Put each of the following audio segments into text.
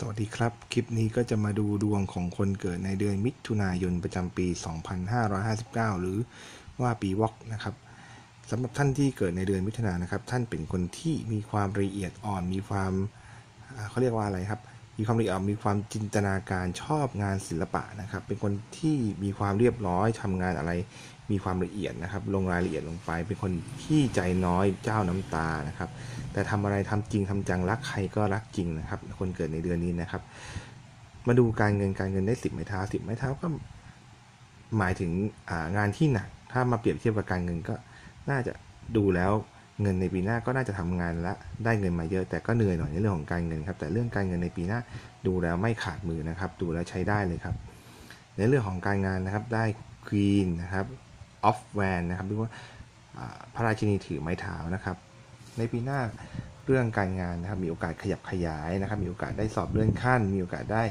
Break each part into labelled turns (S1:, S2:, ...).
S1: สวัสดีครับ คลิปนี้ก็จะมาดูดวงของคนเกิดในเดือนมิถุนายนประจำปี 2559 หรือว่าปีวอกนะครับสำหรับท่านที่เกิดในเดือนมิถุนายนนะครับ ท่านเป็นคนที่มีความละเอียดอ่อน มีความเขาเรียกว่าอะไรครับ มีความละเอียดมีความจินตนาการชอบงานศิลปะนะครับ เป็นคนที่มีความเรียบร้อยทำงานอะไร มีความละเอียดนะครับ ลงรายละเอียดลงไป เป็นคนที่ใจน้อยเจ้าน้ำตานะครับ แต่ทำอะไรทำจริงทำจังรักใครก็รักจริงนะครับ คนเกิดในเดือนนี้นะครับ มาดูการเงินการเงินได้สิบไม้เท้าสิบไม้เท้าก็หมายถึงงานที่หนักถ้ามาเปรียบเทียบกับการเงินก็น่าจะดูแล้ว เงินในปีหน้าก็น่าจะทำงานและได้เงินมาเยอะ แต่ก็เหนื่อยหน่อยในเรื่องของการเงินครับแต่เรื่องการเงินในปีหน้าดูแล้วไม่ขาดมือนะครับ ดูแล้วใช้ได้เลยครับ ในเรื่องของการงานนะครับได้ควีนนะครับออฟแวนนะครับหรือว่าพระราชินีถือไม้เท้านะครับ ในปีหน้าเรื่องการงานนะครับมีโอกาสขยับขยายนะครับ มีโอกาสได้สอบเลื่อนขั้น มีโอกาสได้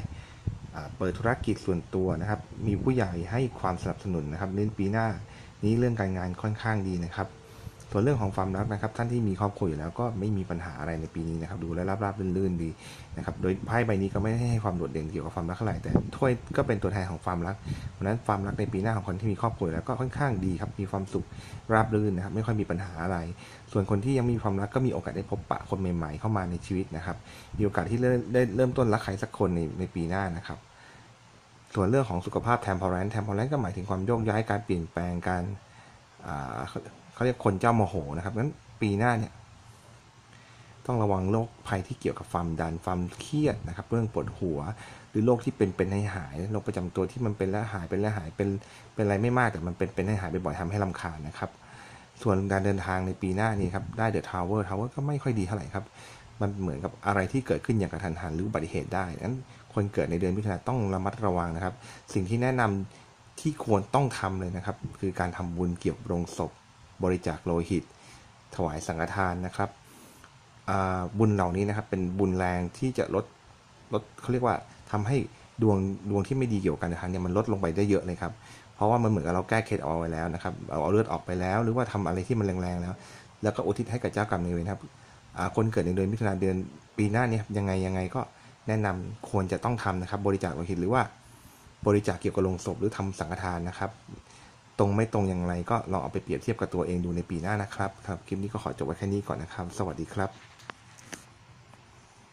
S1: เปิดธุรกิจส่วนตัวนะครับ มีผู้ใหญ่ให้ความสนับสนุนนะครับในปีหน้านี้เรื่องการงานค่อนข้างดีนะครับ ส่วนเรื่องของความรักนะครับ ท่านที่มีครอบครัวอยู่แล้วก็ไม่มีปัญหาอะไรในปีนี้นะครับ ดูแลราบๆลื่นๆดีนะครับ โดยไพ่ใบนี้ก็ไม่ได้ให้ความโดดเด่นเกี่ยวกับความรักเท่าไหร่แต่ถ้วยก็เป็นตัวแทนของความรักเพราะฉะนั้นความรักในปีหน้าของคนที่มีครอบครัวแล้วก็ค่อนข้างดีครับมีความสุขราบรื่นนะครับ ไม่ค่อยมีปัญหาอะไร ส่วนคนที่ยังมีความรักก็มีโอกาสได้พบปะคนใหม่ ๆ เข้ามาในชีวิตนะครับ มีโอกาสที่ได้เริ่มต้นรักใครสักคนในในปีหน้านะครับ ส่วนเรื่องของสุขภาพแทมพอแรนแทมพอแรนก็หมายถึงความโยกย้ายการเปลี่ยนแปลงการอ่า เขาเรียกคนเจ้าโมโหนะครับงั้นปีหน้าเนี่ยต้องระวังโรคภัยที่เกี่ยวกับความดันความเครียดนะครับ เรื่องปวดหัว หรือโรคที่เป็นเป็นให้หายโรคประจำตัวที่มันเป็นแล้วหายเป็นแล้วหายเป็นเป็นอะไรไม่มากแต่มันเป็นเป็นให้หายบ่อยๆทำให้ลำคาญนะครับ ส่วนการเดินทางในปีหน้านี้ครับได้เดอะทาวเวอร์ทาวเวอร์ก็ไม่ค่อยดีเท่าไหร่ครับ มันเหมือนกับอะไรที่เกิดขึ้นอย่างกระทันหันหรืออุบัติเหตุได้นั้นคนเกิดในเดือนมิถุนาต้องระมัดระวังนะครับ สิ่งที่แนะนำที่ควรต้องทำเลยนะครับ คือการทำบุญเกี่ยวกับโรงศพ บริจาคโลหิต ถวายสังฆทานนะครับบุญเหล่านี้นะครับเป็นบุญแรงที่จะลดลดเขาเรียกว่าทำให้ดวงดวงที่ไม่ดีเกี่ยวกับการทางเนี่ยมันลดลงไปได้เยอะเลยครับ เพราะว่ามันเหมือนกับเราแก้เคล็ดเอาไว้แล้วนะครับเอาเอาเลือดออกไปแล้ว หรือว่าทำอะไรที่มันแรงๆแล้ว แล้วก็อุทิศให้กับเจ้ากรรมนายเวรครับคนเกิดในเดือนมิถุนายนเดือนปีหน้านี่ยครับยังไงยังไงก็แนะนำควรจะต้องทำนะครับ บริจาคโลหิตหรือว่าบริจาคเกี่ยวกับโลงศพหรือทำสังฆทานนะครับ ตรงไม่ตรงอย่างไรก็ลองเอาไปเปรียบเทียบกับตัวเองดูในปีหน้านะครับครับคลิปนี้ก็ขอจบไว้แค่นี้ก่อนนะครับ สวัสดีครับ